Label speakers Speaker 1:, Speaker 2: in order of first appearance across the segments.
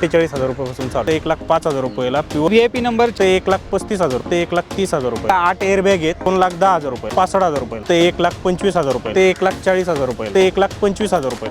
Speaker 1: अठ्ठेचाळीस हजार रुपयापासून चालू एक लाख पाच हजार रुपयाला pure V I P number ते एक लाख पस्तीस हजार ते एक लाख तीस हजार रुपये. आठ एअर बॅग आहेत दोन लाख दहा हजार रुपये. पासष्ट हजार रुपये. ते एक लाख पंचवीस हजार रुपये. ते एक लाख चाळीस हजार रुपये. ते एक लाख पंचवीस हजार रुपये.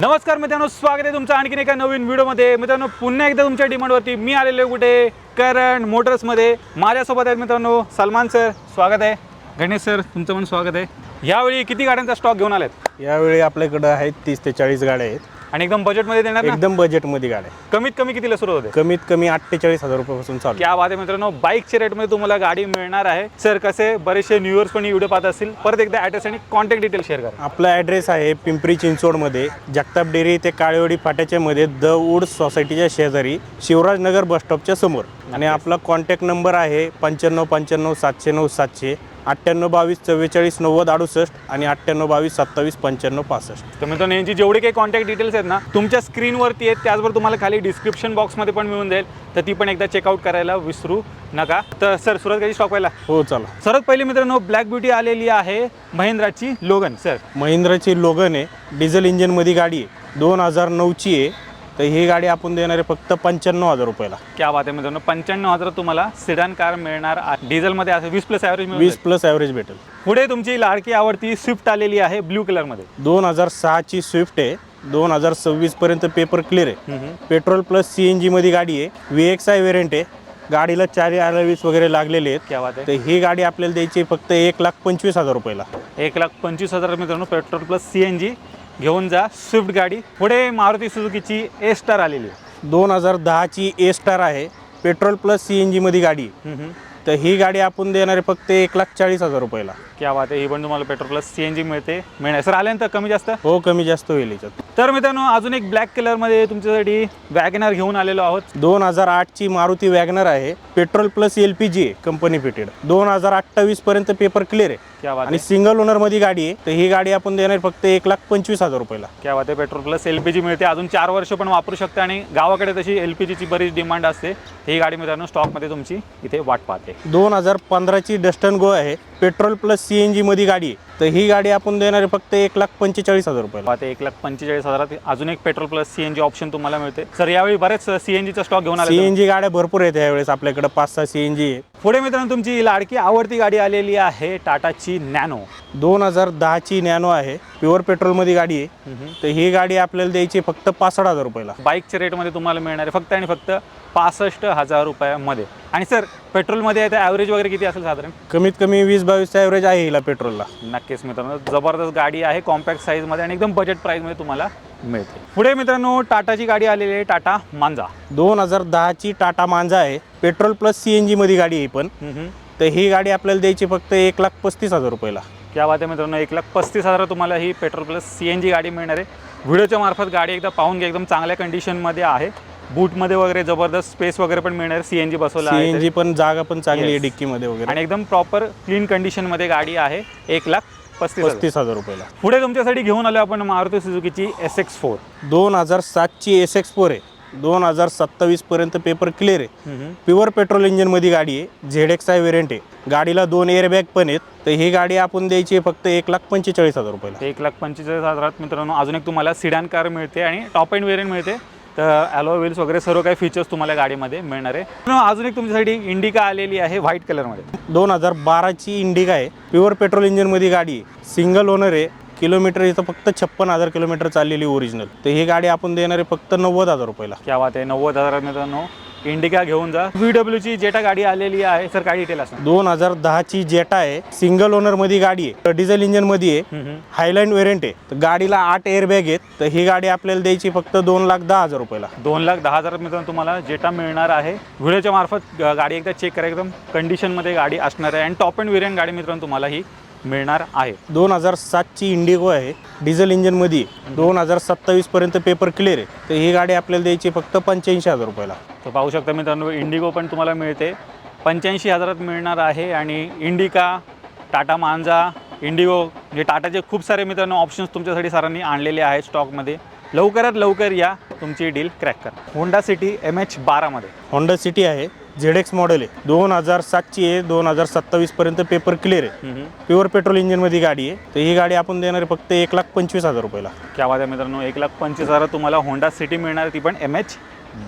Speaker 2: नमस्कार मित्रांनो स्वागत आहे तुमचं आणखीन एका नवीन व्हिडिओमध्ये. मित्रांनो पुन्हा एकदा तुमच्या डिमांडवरती मी आलेलो कुठे? करण मोटर्समध्ये. माझ्यासोबत आहेत मित्रांनो सलमान सर स्वागत आहे. गणेश सर तुमचं पण स्वागत आहे. यावेळी किती गाड्यांचा स्टॉक घेऊन आलेत?
Speaker 1: यावेळी आपल्याकडं आहेत तीस ते चाळीस गाड्या आहेत.
Speaker 2: आणि एकदम बजेटमध्ये देणार ना?
Speaker 1: एकदम बजेटमध्ये गाड्या
Speaker 2: कमीत कमी कितीला सुरू होते?
Speaker 1: कमीत कमी अठ्ठेचाळीस हजार रुपयापासून चालू
Speaker 2: क्या बात आहे मित्रांनो बाईकच्या रेटमध्ये तुम्हाला गाडी मिळणार आहे. सर कसे बरेचसे न्यूअर्स पण व्हिडिओ पाहत असतील. परत एकदा ॲड्रेस आणि कॉन्टॅक्ट डिटेल शेअर करा.
Speaker 1: आपला ॲड्रेस आहे पिंपरी चिंचवडमध्ये जगताप डेअरी ते काळेवाडी फाट्याच्या मध्ये द वूड सोसायटीच्या शेजारी शिवराजनगर बस स्टॉपच्या समोर. आणि आपला कॉन्टॅक्ट नंबर आहे पंच्याण्णव पंच्याण्णव सातशे नऊ सातशे. अठ्ठ्याण्णव बावीस चव्वेचाळीस नव्वद अडुसष्ट आणि अठ्ठ्याण्णव बावीस सत्तावीस पंच्याण्णव पासष्ट.
Speaker 2: तर मित्रांनो यांची जेवढी काही कॉन्टॅक्ट डिटेल्स आहेत ना तुमच्या स्क्रीनवरती आहेत त्याचबरोबर तुम्हाला खाली डिस्क्रिप्शन बॉक्समध्ये पण मिळून जाईल. तर ती पण एकदा चेकआउट करायला विसरू नका. तर सर सुरुवात कधी स्टॉक व्हायला
Speaker 1: हो चला.
Speaker 2: सर्वात पहिली मित्रांनो ब्लॅक ब्युटी आलेली आहे महिंद्राची लोगन सर.
Speaker 1: महिंद्राची लोगन आहे. डिझेल इंजिनमध्ये गाडी आहे. दोन हजार नऊची आहे. तर ही गाडी आपण देणार आहे फक्त पंच्याण्णव हजार रुपयाला.
Speaker 2: क्या बात आहे मित्रांनो पंच्याण्णव हजार तुम्हाला सिडान कार मिळणार आहे. डिझेलमध्ये असं वीस प्लस ॲव्हरेज
Speaker 1: वीस प्लस ॲव्हरेज भेटेल.
Speaker 2: पुढे तुमची लाडकी आवडती स्विफ्ट आलेली आहे ब्ल्यू कलरमध्ये
Speaker 1: दोन हजार सहाची स्विफ्ट आहे. दोन हजार सव्वीस पर्यंत पेपर क्लिअर आहे. पेट्रोल प्लस सी एन जीमध्ये गाडी आहे. व्ही एक्स आय वेरियंट आहे. गाडीला चारी वीस वगैरे लागलेले आहेत.
Speaker 2: क्या बात आहे.
Speaker 1: तर ही गाडी आपल्याला द्यायची फक्त एक लाख पंचवीस हजार रुपयाला.
Speaker 2: एक लाख पंचवीस हजार मित्रांनो petrol plus C N G घेऊन जा. स्विफ्ट गाडी. पुढे मारुती सुझुकीची ए स्टार आलेली आहे.
Speaker 1: दोन हजार दहाची ए स्टार आहे. पेट्रोल प्लस सी एन जीमध्ये गाडी. आहे तर ही गाडी आपण देणार आहे फक्त एक लाख चाळीस हजार रुपयाला.
Speaker 2: क्या बात आहे. ही पण तुम्हाला petrol plus C N G मिळते मिळणार. सर आल्यानंतर कमी जास्त?
Speaker 1: हो कमी जास्त होईल याच्यात.
Speaker 2: तर मित्रांनो अजून एक ब्लॅक कलरमध्ये तुमच्यासाठी वॅगनर घेऊन आलेलो आहोत.
Speaker 1: दोन हजार आठची मारुती वॅगनर आहे. Petrol plus L P G आहे कंपनी फिटेड दोन हजार अठ्ठावीस पर्यंत पेपर क्लिअर आहे.
Speaker 2: क्या बात
Speaker 1: आणि सिंगल ओनरमध्ये गाडी आहे तर ही गाडी आपण देणार फक्त एक लाख पंचवीस हजार रुपयाला.
Speaker 2: क्या बात आहे petrol plus L P G मिळते. अजून चार वर्ष पण वापरू शकता आणि गावाकडे तशी एल पी जीची बरीच डिमांड असते. ही गाडी मित्रांनो स्टॉकमध्ये तुमची इथे वाट पाहते.
Speaker 1: दोन हजार पंधराची डस्टन गो आहे. Petrol plus C N G मध्ये गाडी आहे. तर ही गाडी आपण देणार आहे फक्त एक लाख पंचेचाळीस हजार रुपयाला.
Speaker 2: आता एक लाख पंचेचाळीस हजारात अजून एक petrol plus C N G option तुम्हाला मिळते. सर यावेळी बरेच सी एन जीचा स्टॉक घेऊन
Speaker 1: सी
Speaker 2: आले
Speaker 1: एन जी गाड्या भरपूर आहेत यावेळेस. आपल्याकडे पाच सहा सी एन जी आहे
Speaker 2: पुढे मित्रांनो तुमची लाडकी आवडती गाडी आलेली आहे टाटाची नॅनो.
Speaker 1: दोन हजार दहाची नॅनो आहे. प्युअर पेट्रोलमध्ये गाडी आहे. तर ही गाडी आपल्याला द्यायची फक्त पासष्ट हजार रुपयाला.
Speaker 2: बाईकच्या रेटमध्ये तुम्हाला मिळणार आहे. फक्त आणि फक्त पासष्ट हजार रुपयामध्ये. आणि सर पेट्रोलमध्ये आहे तर ॲव्हरेज वगैरे किती असेल साधारण?
Speaker 1: कमीत कमी वीस बावीसचा ॲव्हरेज आहे हिला पेट्रोलला.
Speaker 2: नक्कीच मित्रांनो जबरदस्त गाडी आहे कॉम्पॅक्ट साईजमध्ये आणि एकदम बजेट प्राईजमध्ये तुम्हाला मिळते. पुढे मित्रांनो टाटाची गाडी आलेली आहे टाटा मांजा.
Speaker 1: दोन हजार दहाची टाटा मांजा आहे. पेट्रोल प्लस सी एन जीमध्ये गाडी आहे पण. तर ही गाडी आपल्याला द्यायची फक्त एक लाख पस्तीस हजार रुपयाला.
Speaker 2: क्या बात आहे मित्रांनो एक लाख पस्तीस हजार तुम्हाला ही petrol plus C N G गाडी मिळणार आहे. व्हिडिओच्या मार्फत गाडी एकदा पाहून घ्या एकदम चांगल्या कंडिशनमध्ये आहे. बूटमध्ये वगैरे जबरदस्त स्पेस वगैरे पण मिळणार. सी एन जी बसवलं आहे
Speaker 1: एन जी पण जागा पण चांगली आहे
Speaker 2: Yes.
Speaker 1: डिक्कीमध्ये वगैरे.
Speaker 2: आणि एकदम प्रॉपर क्लीन कंडिशनमध्ये गाडी आहे. एक लाख पस्तीस हजार.
Speaker 1: पस्तीस हजार रुपयाला.
Speaker 2: पुढे तुमच्यासाठी घेऊन आलो आपण मारुती सुझुकीची एस एक्स फोर
Speaker 1: दोन हजार सातची एस एक्स फोर आहे. दोन हजार सत्तावीस पर्यंत पेपर क्लिअर आहे. प्युअर पेट्रोल इंजिनमध्ये गाडी आहे. झेड एक्स आय वेरियंट आहे. गाडीला दोन एअरबॅग पण आहेत. तर ही गाडी आपण द्यायची आहे फक्त एक लाख पंचेचाळीस हजार रुपयाला.
Speaker 2: एक लाख पंचेचाळीस हजारात मित्रांनो अजून एक तुम्हाला सिडान कार मिळते आणि टॉप अँड वेरियंट मिळते. तर ॲलो व्हील्स वगैरे सर्व काही फीचर्स तुम्हाला गाडीमध्ये मिळणार आहे. अजून एक तुमच्यासाठी इंडिका आलेली आहे व्हाईट कलरमध्ये
Speaker 1: दोन हजार बाराची इंडिका आहे. प्युअर पेट्रोल इंजिनमध्ये गाडी सिंगल ओनर आहे. किलोमीटर इथं फक्त छप्पन हजार किलोमीटर चाललेली ओरिजिनल तर ही गाडी आपण देणार आहे फक्त नव्वद हजार रुपयाला.
Speaker 2: क्या बात आहे नव्वद हजारात मित्रांनो. इंडिका घेऊन जा. व्ही डब्ल्यूची जेटा गाडी आलेली आहे. सर काय डिटेल असणार?
Speaker 1: दोन हजार दहाची जेटा आहे. सिंगल ओनरमध्ये गाडी आहे. डिझेल इंजिनमध्ये आहे. हायलँड वेरियंट आहे. तर गाडीला आठ एअरबॅग आहेत. तर ही गाडी आपल्याला द्यायची फक्त दोन लाख दहा हजार रुपयाला.
Speaker 2: दोन लाख दहा हजारात मित्रांनो तुम्हाला जेटा मिळणार आहे. व्हिडिओच्या मार्फत गाडी एकदा चेक करा. एकदम कंडिशनमध्ये गाडी असणार आहे. आणि टॉप अँड वेरियंट गाडी मित्रांनो तुम्हाला ही मिळणार आहे.
Speaker 1: दोन हजार सातची इंडिगो आहे. डिझेल इंजिनमध्ये दोन हजार सत्तावीस पर्यंत पेपर क्लिअर आहे. तर ही गाडी आपल्याला द्यायची फक्त पंच्याऐंशी हजार रुपयाला.
Speaker 2: तर पाहू शकता मित्रांनो इंडिगो पण तुम्हाला मिळते. पंच्याऐंशी हजारात मिळणार आहे आणि इंडिका टाटा मांजा इंडिगो म्हणजे टाटाचे खूप सारे मित्रांनो ऑप्शन्स तुमच्यासाठी सरांनी आणलेले आहेत स्टॉकमध्ये लवकरात लवकर या तुमची डील क्रॅक करा. होंडा सिटी एम एच बारामध्ये.
Speaker 1: होंडा सिटी आहे झेड एक्स मॉडेल आहे. दोन हजार सातची आहे दोन हजार सत्तावीसपर्यंत पेपर क्लिअर आहे. प्युअर पेट्रोल इंजिनमध्ये गाडी आहे. तर ही गाडी आपण देणार आहे फक्त एक लाख पंचवीस हजार रुपयाला.
Speaker 2: क्या आहे मित्रांनो एक लाख पंचवीस हजार तुम्हाला होंडा सिटी मिळणार ती पण एम एच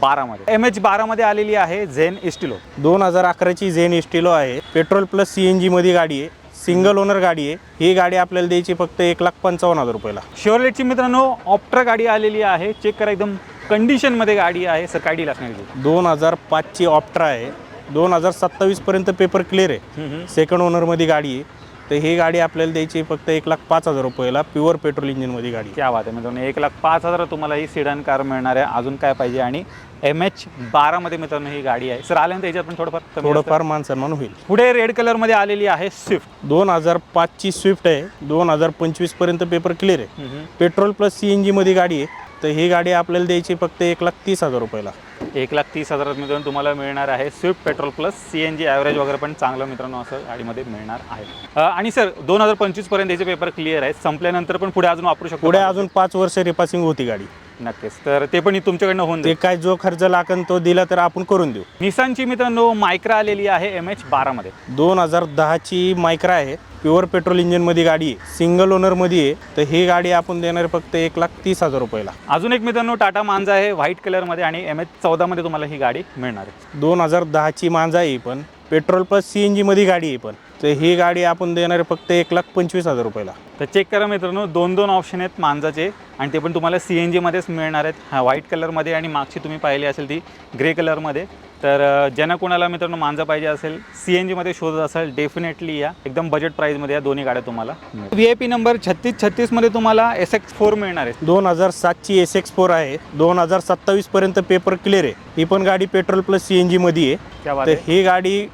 Speaker 2: बारामध्ये. एम एच बारामध्ये आलेली आहे झेन इस्टिलो.
Speaker 1: दोन हजार अकराची झेन इस्टिलो आहे. पेट्रोल प्लस सी एन जीमध्ये गाडी आहे. सिंगल ओनर गाडी आहे. ही गाडी आपल्याला द्यायची फक्त एक लाख पंचावन्न हजार रुपयाला.
Speaker 2: शेवरलेटची मित्रांनो ऑप्ट्रा गाडी आलेली आहे. चेक करा एकदम कंडिशनमध्ये गाडी आहे. सर काय डील असणार?
Speaker 1: दोन हजार पाचची ऑप्ट्रा आहे. दोन हजार सत्तावीसपर्यंत पेपर क्लिअर आहे. सेकंड ओनरमध्ये गाडी आहे. तर ही गाडी आपल्याला द्यायची फक्त एक लाख पाच हजार रुपयाला प्युअर पेट्रोल इंजिनमध्ये गाडी.
Speaker 2: क्या बात आहे मित्रांनो एक लाख पाच हजार तुम्हाला ही सिडन कार मिळणार आहे. अजून काय पाहिजे? आणि एम एच बारामध्ये मित्रांनो ही गाडी आहे. सर आल्यानंतर याच्यात पण थोडंफार कमी.
Speaker 1: थोडंफार मान सन्मान होईल.
Speaker 2: पुढे रेड कलरमध्ये आलेली आहे स्विफ्ट
Speaker 1: दोन हजार पाचची स्विफ्ट आहे. दोन हजार पंचवीसपर्यंत पेपर क्लिअर आहे. पेट्रोल प्लस सी एन जीमध्ये गाडी आहे. तर ही गाडी आपल्याला द्यायची फक्त एक लाख तीस हजार रुपयाला.
Speaker 2: एक लाख तीस हजारात मित्रांनो तुम्हाला मिळणार आहे Swift petrol plus C N G average वगैरे पण चांगलं मित्रांनो असं गाडीमध्ये मिळणार आहे. आणि सर दोन हजार पंचवीसपर्यंत याचे पेपर क्लिअर आहेत. संपल्यानंतर पण पुढे अजून वापरू शकतो
Speaker 1: पुढे? अजून पाच वर्ष रिपासिंग होती गाडी.
Speaker 2: नक्कीच. तर ते पण तुमच्याकडनं होऊन जाईल.
Speaker 1: काय जो खर्च लागन तो दिला तर आपण करून देऊ.
Speaker 2: निसानची मित्रांनो मायक्रा आलेली आहे एम एच बारामध्ये
Speaker 1: दोन हजार दहाची मायक्रा आहे. प्युअर पेट्रोल इंजिनमध्ये गाडी आहे सिंगल ओनरमध्ये आहे तर ही गाडी आपण देणार फक्त एक लाख तीस हजार रुपयाला.
Speaker 2: अजून एक मित्रांनो टाटा मांजा आहे व्हाईट कलरमध्ये आणि एम एच चौदामध्ये तुम्हाला ही गाडी मिळणार आहे.
Speaker 1: दोन हजार दहाची मांजा आहे ही पण पेट्रोल प्लस सी एन जीमध्ये गाडी आहे पण तर ही गाडी आपण देणार आहे फक्त एक लाख पंचवीस हजार रुपयाला.
Speaker 2: तर चेक करा मित्रांनो दोन दोन ऑप्शन आहेत मांजाचे. आणि ते पण तुम्हाला सी एन जीमध्येच मिळणार आहेत. हा व्हाईट कलरमध्ये आणि मागची तुम्ही पाहिली असेल ती ग्रे कलरमध्ये तर ज्यांना कोणाला मित्रांनो मांजा पाहिजे असेल सी एन जीमध्ये शोधत असेल डेफिनेटली या. एकदम बजेट प्राईजमध्ये या दोन्ही गाड्या तुम्हाला. व्ही आय पी नंबर छत्तीस छत्तीसमध्ये तुम्हाला एस एक्स फोर मिळणार आहे.
Speaker 1: दोन हजार सातची एस एक्स फोर आहे. दोन हजार सत्तावीसपर्यंत पेपर क्लिअर आहे. ही पण गाडी पेट्रोल प्लस सी एन जीमध्ये आहे. तर ही गाडी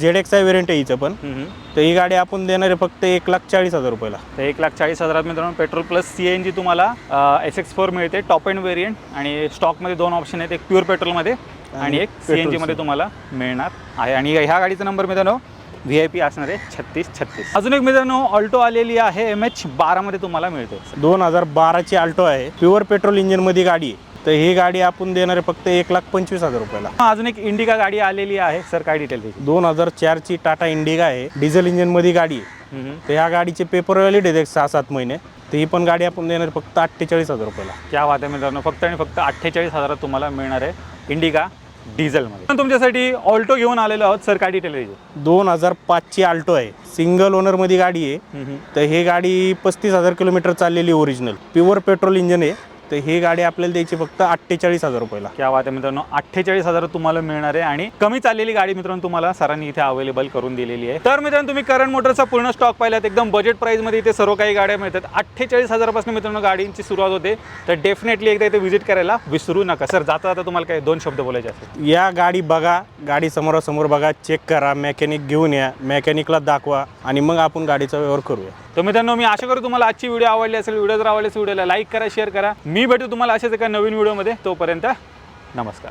Speaker 1: झेड एक्स आहे व्हेरियंट आहे हिचं पण. तर ही गाडी आपण देणार आहे फक्त एक लाख चाळीस हजार रुपयाला.
Speaker 2: तर एक लाख चाळीस हजारात मित्रांनो petrol plus C N G तुम्हाला एस एक्स फोर मिळते टॉप एंड वेरियंट आणि स्टॉकमध्ये दोन ऑप्शन आहेत एक प्युअर पेट्रोलमध्ये आणि एक सी एन जीमध्ये तुम्हाला मिळणार आहे. आणि ह्या गाडीचा नंबर मित्रांनो व्ही आय पी असणार आहे छत्तीस छत्तीस. अजून एक मित्रांनो ऑल्टो आलेली आहे एम एच बारामध्ये तुम्हाला मिळते.
Speaker 1: दोन हजार बाराची आल्टो आहे प्युअर पेट्रोल इंजिनमध्ये गाडी आहे. तर ही गाडी आपण देणार आहे फक्त एक लाख पंचवीस हजार रुपयाला.
Speaker 2: अजून एक इंडिका गाडी आलेली आहे सर काय डिटेल
Speaker 1: दोन हजार चारची टाटा इंडिगा आहे डिझेल इंजिनमध्ये गाडी आहे. तर ह्या गाडीचे पेपर व्हॅलिड आहेत एक सहा सात महिने. तर ही पण गाडी आपण देणार फक्त अठ्ठेचाळीस हजार रुपयाला.
Speaker 2: क्या वाद आहे मित्रांनो फक्त आणि फक्त अठ्ठेचाळीस हजारात तुम्हाला मिळणार आहे इंडिका डिझेलमध्ये. पण तुमच्यासाठी ऑल्टो घेऊन आलेलो आहोत सर काय डिटेल
Speaker 1: दोन हजार पाचची आल्टो आहे. सिंगल ओनरमध्ये गाडी आहे. तर ही गाडी पस्तीस हजार किलोमीटर चाललेली ओरिजिनल प्युअर पेट्रोल इंजिन आहे. तर ही गाडी आपल्याला द्यायची फक्त अठ्ठेचाळीस हजार रुपयाला.
Speaker 2: क्या बात आहे मित्रांनो अठ्ठेचाळीस हजार तुम्हाला मिळणार आहे आणि कमी चाललेली गाडी मित्रांनो तुम्हाला सरांनी इथे अवेलेबल करून दिलेली आहे. तर मित्रांनो तुम्ही करंट मोटरचा पूर्ण स्टॉक पाहिलात एकदम बजेट प्राईजमध्ये इथे सर्व काही गाड्या मिळतात. अठ्ठेचाळीस हजारापासून मित्रांनो गाडींची सुरुवात होते. तर डेफिनेटली एकदा इथे व्हिजिट करायला विसरू नका. सर जाता जाता तुम्हाला काही दोन शब्द बोलायचे असतील
Speaker 1: या गाडी बघा गाडी समोरासमोर बघा चेक करा मेकॅनिक घेऊन या मेकॅनिकला दाखवा आणि मग आपण गाडीचा व्यवहार करूया.
Speaker 2: तर मित्रांनो मी आशा करतो तुम्हाला आजची व्हिडिओ आवडली असेल व्हिडिओ जर आवडली असेल व्हिडिओला लाईक करा शेअर करा. मी भेटू तुम्हाला अशाच एका नवीन व्हिडिओमध्ये. तोपर्यंत नमस्कार.